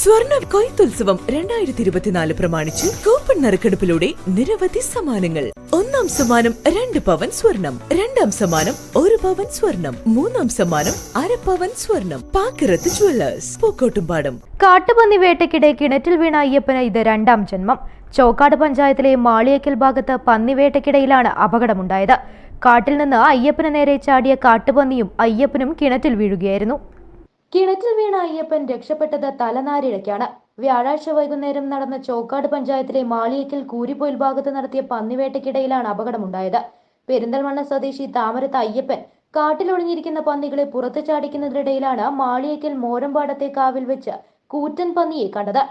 സ്വർണ കൊയ്ത്തുത്സവം രണ്ടായിരത്തി ഇരുപത്തിനാല് പ്രമാണിച്ച് കൂപ്പൺ നറുക്കെടുപ്പിലൂടെ നിരവധി സമ്മാനങ്ങൾ. ഒന്നാം സമ്മാനം രണ്ട് പവൻ സ്വർണം രണ്ടാം സമ്മാനം ഒരു പവൻ സ്വർണം മൂന്നാം സമ്മാനം അര പവൻ സ്വർണം. പാക്കിറത്ത് ജുവല്ലേഴ്സ് പൂക്കോട്ടുംപാടം. കാട്ടുപന്നി വേട്ടയ്ക്കിടെ കിണറ്റിൽ വീണ അയ്യപ്പന് ഇത് രണ്ടാം ജന്മം. ചോക്കാട് പഞ്ചായത്തിലെ മാളിയക്കൽ ഭാഗത്ത് പന്നിവേട്ടയ്ക്കിടയിലാണ് അപകടമുണ്ടായത്. കാട്ടിൽ നിന്ന് അയ്യപ്പന് നേരെ ചാടിയ കാട്ടുപന്നിയും അയ്യപ്പനും കിണറ്റിൽ വീഴുകയായിരുന്നു. കിണറ്റിൽ വീണ അയ്യപ്പൻ രക്ഷപ്പെട്ടത് തലനാരിഴയ്ക്കാണ്. വ്യാഴാഴ്ച വൈകുന്നേരം നടന്ന ചോക്കാട് പഞ്ചായത്തിലെ മാളിയേക്കൽ കൂരിപ്പൊയിൽ ഭാഗത്ത് നടത്തിയ പന്നിവേട്ടയ്ക്കിടയിലാണ് അപകടമുണ്ടായത്. പെരിന്തൽമണ്ണ സ്വദേശി താമരത്ത് അയ്യപ്പൻ കാട്ടിലൊളിഞ്ഞിരിക്കുന്ന പന്നികളെ പുറത്തു ചാടിക്കുന്നതിനിടയിലാണ് മാളിയക്കൽ മോരമ്പാടത്തെ കാവിൽ വെച്ച് കൂറ്റൻ പന്നിയെ കണ്ടത്.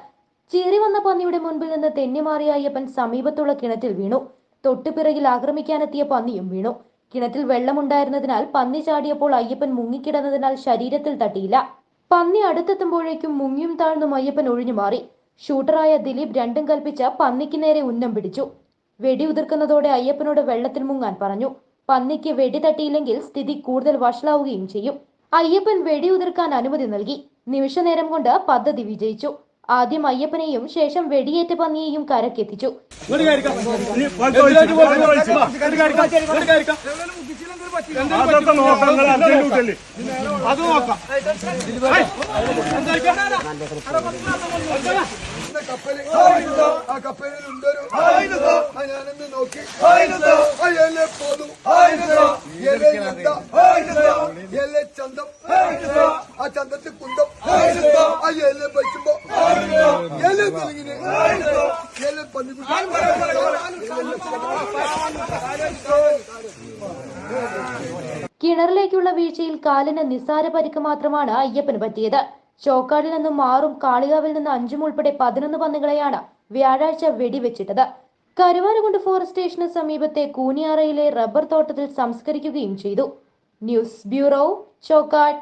ചീറി വന്ന പന്നിയുടെ മുൻപിൽ നിന്ന് തെന്നിമാറിയ അയ്യപ്പൻ സമീപത്തുള്ള കിണറ്റിൽ വീണു. തൊട്ടുപിറകിൽ ആക്രമിക്കാനെത്തിയ പന്നിയും വീണു. കിണറ്റിൽ വെള്ളമുണ്ടായിരുന്നതിനാൽ പന്നി ചാടിയപ്പോൾ അയ്യപ്പൻ മുങ്ങിക്കിടന്നതിനാൽ ശരീരത്തിൽ തട്ടിയില്ല. പന്നി അടുത്തെത്തുമ്പോഴേക്കും മുങ്ങിയും താഴ്ന്നും അയ്യപ്പൻ ഒഴിഞ്ഞു മാറി. ഷൂട്ടറായ ദിലീപ് രണ്ടും കൽപ്പിച്ച പന്നിക്ക് നേരെ ഉന്നം പിടിച്ചു. വെടി ഉതിർക്കുന്നതോടെ അയ്യപ്പനോട് വെള്ളത്തിൽ മുങ്ങാൻ പറഞ്ഞു. പന്നിക്ക് വെടി തട്ടിയില്ലെങ്കിൽ സ്ഥിതി കൂടുതൽ വഷളാവുകയും ചെയ്യും. അയ്യപ്പൻ വെടി ഉതിർക്കാൻ അനുമതി നൽകി. നിമിഷനേരം കൊണ്ട് പദ്ധതി വിജയിച്ചു. ആദ്യം അയ്യപ്പനെയും ശേഷം വെടിയേറ്റ പന്നിയെയും കരക്കെത്തിച്ചു. ഇങ്ങോട്ട് നോക്കി. ഇനി കിണറിലേക്കുള്ള വീഴ്ചയിൽ കാലിന് നിസ്സാര പരിക്ക് മാത്രമാണ് അയ്യപ്പന് പറ്റിയത്. ചോക്കാടിൽ നിന്നും ആറും കാളികാവിൽ നിന്ന് അഞ്ചും ഉൾപ്പെടെ പതിനൊന്ന് പന്നികളെയാണ് വ്യാഴാഴ്ച വെടിവെച്ചിട്ടത്. കരുവാരകുണ്ട് ഫോറസ്റ്റ് സ്റ്റേഷന് സമീപത്തെ കൂനിയാറയിലെ റബ്ബർ തോട്ടത്തിൽ സംസ്കരിക്കുകയും ചെയ്തു. News bureau Chokkad.